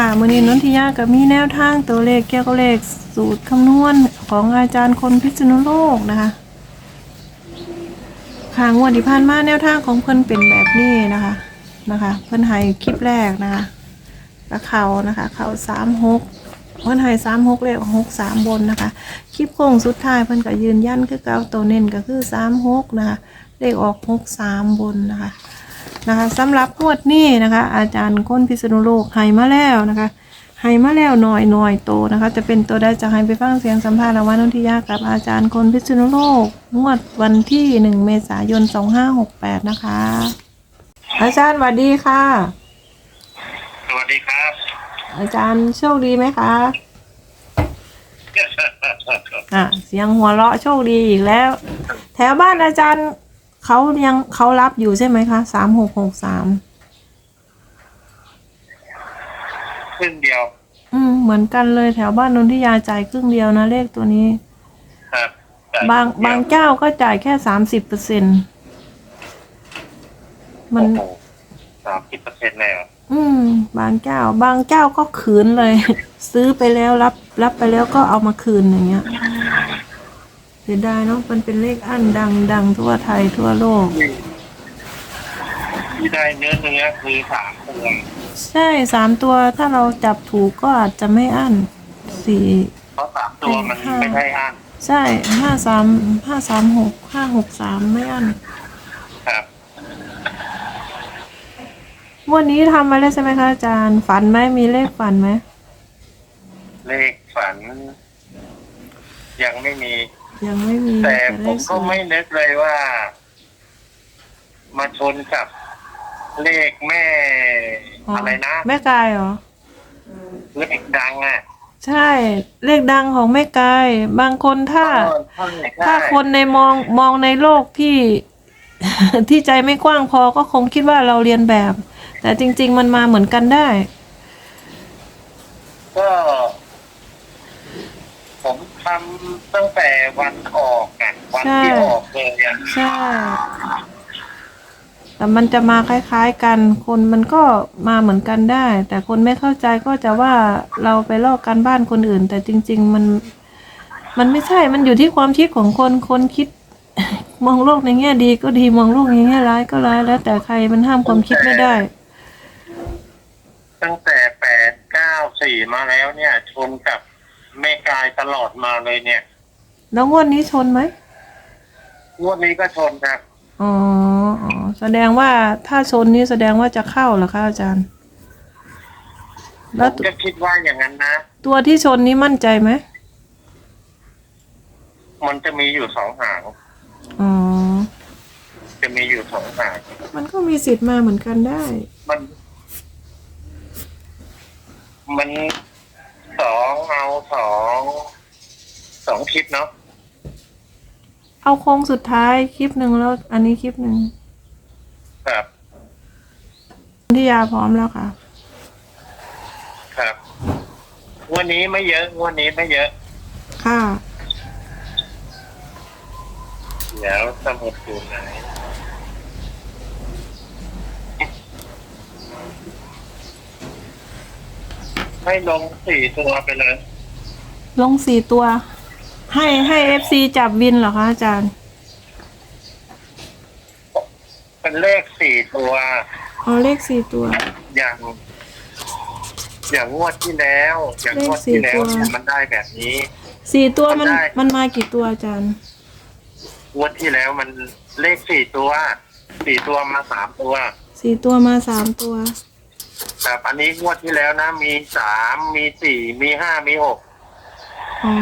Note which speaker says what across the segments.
Speaker 1: ค่ะมือนี้นนทิยากับมีแนวทางตัวเลขเกี่ยวกับเลขสูตรคำนวณของอาจารย์คนพิษณุโลกนะคะค่ะงวดที่ผ่านมาแนวทางของเพิ่นเป็นแบบนี้นะคะนะคะ เพิ่นให้คลิปแรกนะคะกระเขานะคะเขาสามหกเพิ่นให้สามหกเลขหกสามบนนะคะ คลิปโค้งสุดท้ายเพิ่นก็ยืนยันคือเก่าตัวเน้นก็คือสามหกนะคะเลขออกหกสามบนนะคะ นะคะสำหรับงวดนี้นะคะ อาจารย์ค้นพิษณุโลกให้มาแล้วนะคะให้มาแล้วหน่อยหน่อยโตนะคะ จะเป็นตัวได้จะให้ไปฟังเสียงสัมภาษณ์ระหว่างนนทิยากับอาจารย์คนพิษณุโลก งวดวันที่หนึ่งเมษายนสองห้าหกแปดนะคะ อาจารย์สวัสดีค่ะ
Speaker 2: สวัสดีครับ
Speaker 1: อาจารย์โชคดีไหมคะอะเสียงหัวเราะโชคดีอีกแล้ว แถวบ้านอาจารย์ เขายังเขารับอยู่ใช่ไหมคะสามหกหกสาม
Speaker 2: ครึ่งเดียว
Speaker 1: อืม เหมือนกันเลยแถวบ้านนนทิยาจ่ายครึ่งเดียวนะเลขตัวนี้
Speaker 2: ครับ
Speaker 1: บางบางเจ้าก็จ่ายแค่สามสิบเปอร์เซ็นมัน
Speaker 2: สามสิบเปอร์เซ็นต์เลยเหรอ
Speaker 1: อืม บางเจ้า บางเจ้าก็คืนเลย ซื้อไปแล้วรับ รับไปแล้วก็เอามาคืนอย่างเงี้ย เสียดายเนาะมันเป็นเลขอันดังดังทั่วไทยทั่วโลก
Speaker 2: ที่ได้เนื้อเนื้อคือสามตัว
Speaker 1: ใช่สามตัวถ้าเราจับถูกก็อาจจะไม่อั้นสี่
Speaker 2: เพราะสามตัวมันไม่ได้อ่าน
Speaker 1: ใช่ห้าสามห้าสามหกห้าหกสามไม่อั้น
Speaker 2: ครับ
Speaker 1: วันนี้ทำมาแล้วใช่ไหมคะอาจารย์ฝันไหมมีเลขฝันไหม
Speaker 2: เลขฝัน ยังไม่มี
Speaker 1: ยังไม่มี
Speaker 2: แต่
Speaker 1: เล
Speaker 2: ผม
Speaker 1: ข
Speaker 2: ก็ไม่นึกเลยว่า มาชนกับเลขแม่อะไรนะ
Speaker 1: แม่กายเหรอ
Speaker 2: เลขดังอะ
Speaker 1: ใช่ เลขดังของแม่กาย บางคนถ้า
Speaker 2: เออใช่
Speaker 1: ถ้าคนในมองมองในโลกที่ที่ใจไม่กว้างพอก็คงคิดว่าเราเรียนแบบ แต่จริง ๆ มันมาเหมือนกันได้
Speaker 2: ก็ ผม ทำตั้งแต่วันออกอะวันที่
Speaker 1: ใช่
Speaker 2: ออกเลยอะ
Speaker 1: ใช่ แต่มันจะมาคล้ายๆกัน คนมันก็มาเหมือนกันได้ แต่คนไม่เข้าใจก็จะว่าเราไปลอกการบ้านคนอื่น แต่จริง ๆ มัน มันไม่ใช่ มันอยู่ที่ความคิดของคน คนคิด มองโลกในแง่ดีก็ดี มองโลกในแง่ร้ายก็ร้าย แล้ว แต่ใครมันห้ามความคิดไม่ได้
Speaker 2: ตั้งแต่แปดเก้าสี่มาแล้วเนี่ย ชนกับ แม่กายตลอดมาเลยเนี่ย
Speaker 1: แล้วงวดนี้ชนไหม
Speaker 2: งวดนี้ก็ชนครับ
Speaker 1: อ๋ออ๋อแสดงว่าถ้าชนนี้แสดงว่าจะเข้าเหรอคะอาจารย์
Speaker 2: ผ
Speaker 1: แล้ว
Speaker 2: มก็คิดว่าอย่างนั้นนะ
Speaker 1: ตัวที่ชนนี้มั่นใจไหม
Speaker 2: มันจะมีอยู่สองหาง
Speaker 1: อ๋อ
Speaker 2: จะมีอยู่สองหาง
Speaker 1: มันก็มีสิทธิ์มาเหมือนกันได้
Speaker 2: มัน มันสอง เอาสองสองคลิปเนาะ
Speaker 1: เอาโค้งสุดท้ายคลิปหนึ่งแล้ว อันนี้คลิปหนึ่ง
Speaker 2: ครับ
Speaker 1: ที่ยาพร้อมแล้วค่ะ
Speaker 2: ครับงวันนี้ไม่เยอะงวันนี้ไม่เยอะ
Speaker 1: ค่ะ
Speaker 2: เดี๋ยวสมุดอยู่ไหนให้ลงสี่ตัวไปเลย
Speaker 1: ลงสี่ตัว ให้ให้เอฟซีจับวินเหรอคะอาจารย์
Speaker 2: เป็นเลขสี่ตัว
Speaker 1: เอาเลขสี่ตัว
Speaker 2: อย่าง อย่างงวดที่แล้ว อย่างงวดที่แล้ว
Speaker 1: เลขสี่ตัว
Speaker 2: เนี่ยมันได้แบบนี้
Speaker 1: สี่ตัวมัน
Speaker 2: ได้
Speaker 1: มันมากี่ตัวอาจารย์
Speaker 2: งวดที่แล้วมันเลขสี่ตัวสี่ตัวมาสามตัว
Speaker 1: สี่ตัวมาสามตัว
Speaker 2: แต่อันนี้งวดที่แล้วนะ มีสามมีสี่มีห้ามีหก
Speaker 1: อ๋อ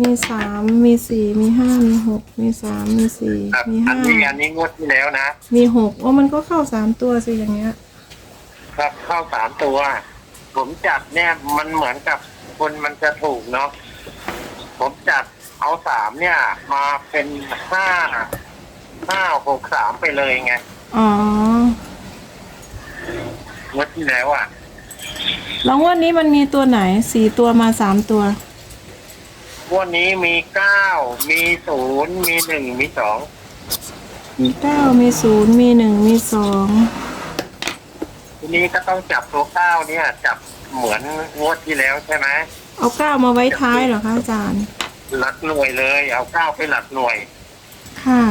Speaker 1: มีสามมีสี่มีห้ามีหกมีสามมีสี่
Speaker 2: ครับ
Speaker 1: มี
Speaker 2: อั
Speaker 1: ห้า
Speaker 2: นนี้อันนี้งวดที่แล้วนะ
Speaker 1: มีหกว่ามันก็เข้าสามตัวสิอย่างเงี้ย
Speaker 2: ครับเข้าสามตัว ผมจัดเนี่ยมันเหมือนกับคนมันจะถูกเนาะผมจัดเอาสามเนี่ย มาเป็นห้าห้าหกสามไปเลยไง
Speaker 1: อ๋อ
Speaker 2: งวดที่แล้วอะ
Speaker 1: แล้วงวันนี้มันมีตัวไหนสี่ตัวมาสามตัว
Speaker 2: งวดนี้มีเก้ามีศูนย์มีหนึ่งมีสอง
Speaker 1: มีเก้ามีศูนย์มีหนึ่งมีสอง
Speaker 2: งทีนี้ก็ต้องจับตัวเก้าเนี่ย จับเหมือนงวดที่แล้วใช่ไหม
Speaker 1: เอาเก้ามาไว้ท้ายเหรอคะอาจารย์
Speaker 2: หลักหน่วยเลย เอาเก้าไปหลักหน่วย
Speaker 1: ค่ะ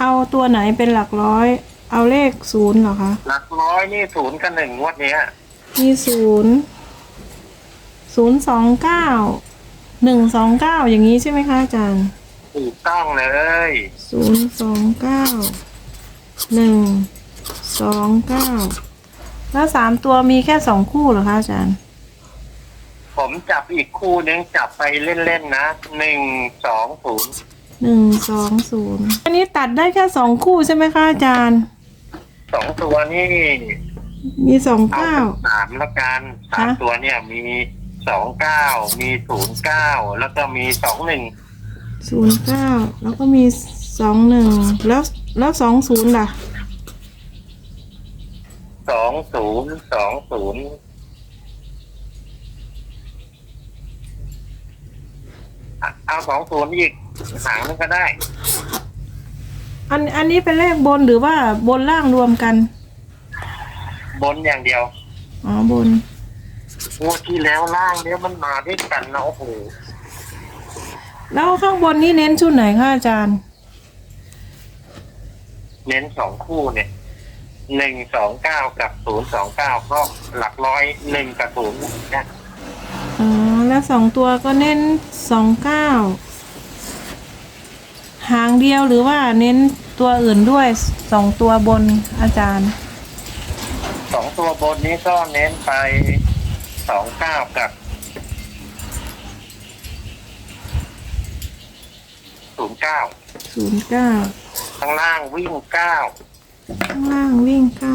Speaker 1: เอาตัวไหนเป็นหลักร้อย เอาเลขศูนย์เหรอคะ
Speaker 2: หลักร้อยนี่ศูนย์กับหนึ่งงวดเนี้ย
Speaker 1: มีศูนย์ศูนย์สองเก้าหนึ่งสองเก้าอย่างนี้ใช่ไหมคะอาจารย์
Speaker 2: ถูกต้องเลย
Speaker 1: ศูนย์สองเก้าหนึ่งสองเก้าแล้วสามตัวมีแค่สองคู่เหรอคะอาจารย์
Speaker 2: ผมจับอีกคู่นึงจับไปเล่นๆนะหนึ่งสองศูนย์
Speaker 1: หนึ่งสองศูนย์อันนี้ตัดได้แค่สองคู่ใช่ไหมคะอาจารย์
Speaker 2: สองตัวนี่
Speaker 1: มีสอง
Speaker 2: เอา
Speaker 1: เก้า
Speaker 2: เป็นสามละกันสาม
Speaker 1: ฮะ
Speaker 2: ตัวเนี่ยมีสองเก้ามีศูนย์เก้าแล้วก็มีสองหนึ่ง
Speaker 1: ศูนย์เก้าแล้วก็มีสองหนึ่งแล้วแล้วสองศูนย์ล่ะ
Speaker 2: สองศูนย์สองศูนย์เอาสองศูนย์อีกหางนึงก็ได้
Speaker 1: อันอันนี้เป็นเลขบนหรือว่าบนล่างรวมกัน
Speaker 2: บนอย่างเดียว
Speaker 1: อ๋อบน
Speaker 2: งวดที่แล้วล่างเนี่ยมันมาด้วยกันนะโอ้โห
Speaker 1: แล้วข้างบนนี่เน้นชุดไหนคะอาจารย์
Speaker 2: เน้นสองคู่เนี่ยหนึ่งสองเก้ากับศูนย์สองเก้าก็หลักร้อยหนึ่งกับศูนย์นะ
Speaker 1: อ๋อแล้วสองตัวก็เน้นสองเก้า หางเดียวหรือว่าเน้นตัวอื่นด้วยสองตัวบนอาจารย์
Speaker 2: สองตัวบนนี้ก็เน้นไปสองเก้ากับศูนย์เก้า
Speaker 1: ศูนย์เก้า
Speaker 2: ข้างล่างวิ่งเก้า
Speaker 1: ข้างล่างวิ่งเก้า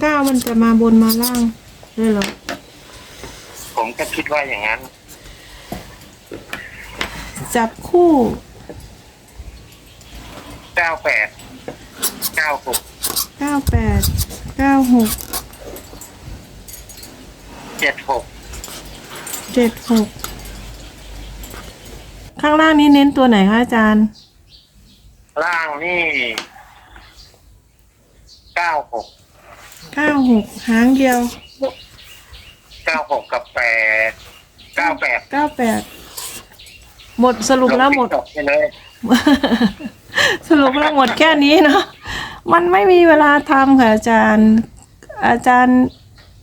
Speaker 1: เก้ามันจะมาบนมาล่างเลยเหรอ
Speaker 2: ผมก็คิดว่าอย่างนั้น
Speaker 1: จับคู่
Speaker 2: เก้าแปดเก้าหก
Speaker 1: เก้าแปดเก้าหก
Speaker 2: เจ็ดหก
Speaker 1: เจ็ดหกข้างล่างนี้เน้นตัวไหนคะอาจารย์
Speaker 2: ล่างนี่เก้าหก
Speaker 1: เก้าหกหางเดียว
Speaker 2: เก้าหกกับแปดเก้าแปด
Speaker 1: เก้าแปดหมดสรุปแล้วหมด
Speaker 2: จบไปเลย
Speaker 1: สรุปแล้วหมดแค่นี้เนาะมันไม่มีเวลาทำค่ะอาจารย์ อาจารย์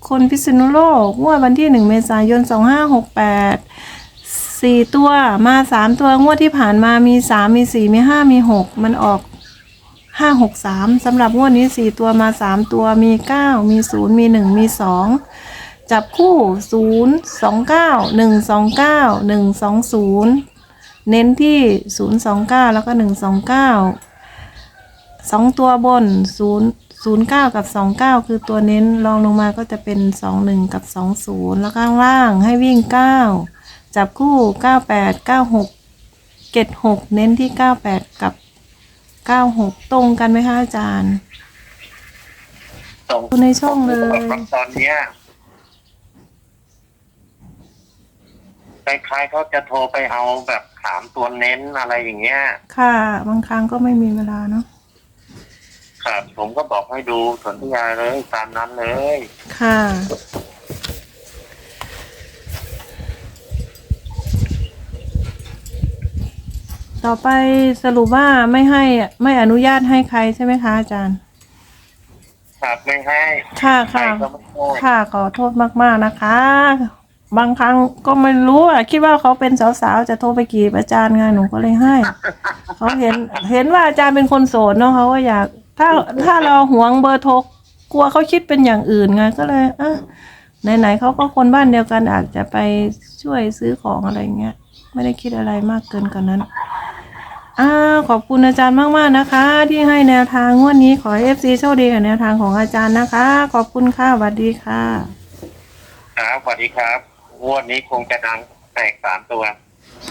Speaker 1: คนพิษณุโลกงวดวันที่หนึ่งเมษายนสองห้าหกแปดสี่ตัวมาสามตัวงวดที่ผ่านมามีสามมีสี่มีห้ามีหกมันออกห้าหกสามสำหรับงวดนี้สี่ตัวมาสามตัวมีเก้ามีศูนย์มีหนึ่งมีสองจับคู่ศูนย์สองเก้าหนึ่งสองเก้าหนึ่งสองศูนย์ เน้นที่ 029 แล้วก็ 129สองตัวบน 0 09 กับ 29 คือตัวเน้นรองลงมาก็จะเป็น 21 กับ 20 แล้วข้างล่างให้วิ่ง 9 จับคู่ 98 96 76 เน้นที่ 98 กับ 96 ตรงกันไหมคะอาจารย์
Speaker 2: ส่ง
Speaker 1: ดูในช่องเลย
Speaker 2: ตอนเนี้ยคล้ายๆเขาจะโทรไปเอาแบบ ถามตัวเน้นอะไรอย่างเงี้ย
Speaker 1: ค่ะ บางครั้งก็ไม่มีเวลาเนาะ
Speaker 2: ครับผมก็บอกให้ดูสนธยาเลยตามนั้นเลย
Speaker 1: ค่ะ ต่อไปสรุปว่าไม่ให้ไม่อนุญาตให้ใครใช่ไหมคะอาจารย์
Speaker 2: ครับไม่ให้
Speaker 1: ค่ะ
Speaker 2: ใคร
Speaker 1: ค่ะ
Speaker 2: ก็ไม่ให้
Speaker 1: ค่ะ ขอโทษมาก ๆ นะคะ บางครั้งก็ไม่รู้อะคิดว่าเขาเป็นสาวๆจะโทรไปกีบอาจารย์ไงหนูก็เลยให้ เขาเห็นเห็นว่าอาจารย์เป็นคนโสดเนาะเขาก็อยาก ถ้าถ้าเราหวงเบอร์โทรกลัวเขาคิดเป็นอย่างอื่นไงก็เลยเออไหนๆเขาก็คนบ้านเดียวกันอาจจะไปช่วยซื้อของอะไรเงี้ยไม่ได้คิดอะไรมากเกินกว่านั้นอ่าขอบคุณอาจารย์มากๆนะคะ ที่ให้แนวทางงวดนี้ขอเอฟซีโชคดีกับแนวทางของอาจารย์นะคะ ขอบคุณค่ะสวัสดีค่ะ
Speaker 2: ครับสวัสดีครับ งวดนี้คงจะดังแตกสามตัว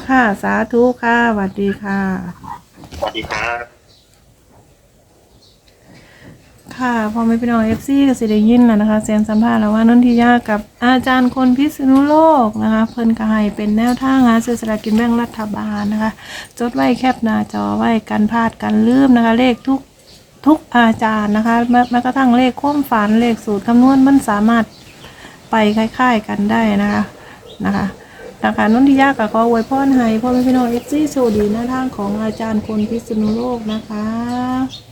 Speaker 1: ค่ะสาธุค่ะสวัสดีค่ะ
Speaker 2: สวัสดีครับ
Speaker 1: ค่ะค่ะพอไม่พี่น้องเอฟซีก็สิได้ยินแล้วนะคะเสียงสัมภาษณ์แล้วว่านนทิยากับอาจารย์คนพิษณุโลกนะคะ เพิ่นก็ให้เป็นแนวทางหาซื้อสลากกินแบ่งรัฐบาลนะคะ จดไว้แคปหน้าจอไว้กันพลาดกันลืมนะคะ เลขทุกทุกอาจารย์นะคะแม้แม้กระทั่งเลขความฝันเลขสูตรคำนวณมันสามารถไปคล้าย ๆ กันได้นะคะ นะคะนะคะนนทิยากับขออวยพรให้พ่อแม่พี่น้องเอฟซีโชคดีหน้าทางของอาจารย์คนพิษณุโลกนะคะ